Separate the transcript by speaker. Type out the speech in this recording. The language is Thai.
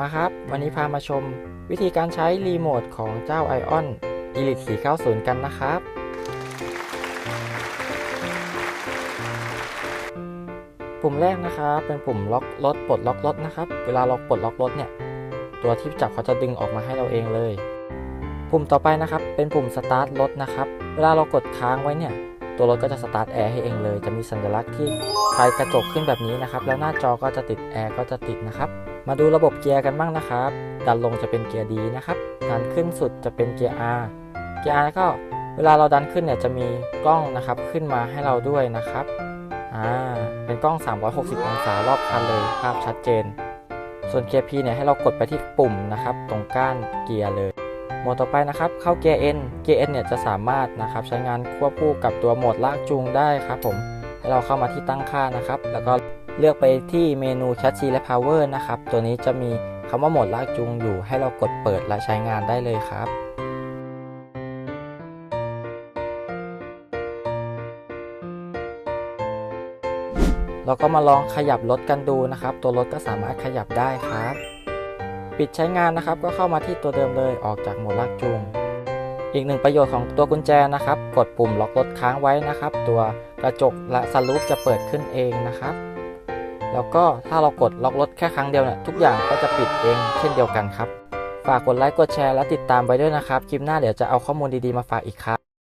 Speaker 1: มาครับ วันนี้พามาชม วิธีการใช้รีโมทของเจ้า Ion Elite 490 กันนะครับ ปุ่มแรกนะครับเป็นปุ่มล็อกรถปลดล็อกรถนะครับ เวลาเราปลดล็อกรถเนี่ย ตัวที่จับเขาจะดึงออกมาให้เราเองเลย ปุ่มต่อไปนะครับ เป็นปุ่มสตาร์ทรถนะครับ เวลาเรากดค้างไว้เนี่ย ตัวรถก็จะสตาร์ทแอร์ให้เองเลย จะมีสัญลักษณ์ที่ไฟกระจกขึ้นแบบนี้นะครับ แล้วหน้าจอก็จะติดแอร์ก็จะติดนะครับ มาดูระบบเกียร์กันบ้างนะครับ ดันลงจะเป็นเกียร์ดีนะครับ ดันขึ้นสุดจะเป็นเกียร์ R เกียร์ R ก็เวลาเราดันขึ้นเนี่ยจะมีกล้องนะครับขึ้นมาให้เราด้วยนะครับ อ่า เป็นกล้อง 360 องศารอบคันเลยภาพชัดเจน ส่วนเกียร์ P เนี่ยให้เรากดไปที่ปุ่มนะครับ ตรงก้านเกียร์เลย โหมดต่อไปนะครับ เข้าเกียร์ N เกียร์ N เนี่ยจะสามารถนะครับใช้งานควบคู่กับตัวโหมดลากจูงได้ครับผม ให้เราเข้ามาที่ตั้งค่านะครับ แล้วก็ เลือกไปที่เมนู c h a s s i และ Power นะครับ ตัวนี้จะมีคำว่าโหมดลากจูงอยู่ให้เรากดเปิดและใช้งานได้เลยครับเราก็มาลองขยับรถกันดูนะครับ ตัวรถก็สามารถขยับได้ครับ ปิดใช้งานนะครับ ก็เข้ามาที่ตัวเดิมเลยออกจากโหมดลากจูง อีกหนึ่งประโยชน์ของตัวกุญแจนะครับ กดปุ่มล็อกรถค้างไว้นะครับ ตัวกระจกและสลูปจะเปิดขึ้นเองนะครับ แล้วก็ถ้าเรากดล็อกรถแค่ครั้งเดียวเนี่ยทุกอย่างก็จะปิดเองเช่นเดียวกันครับ ฝากกดไลค์กดแชร์และติดตามไปด้วยนะครับ คลิปหน้าเดี๋ยวจะเอาข้อมูลดีๆมาฝากอีกครับ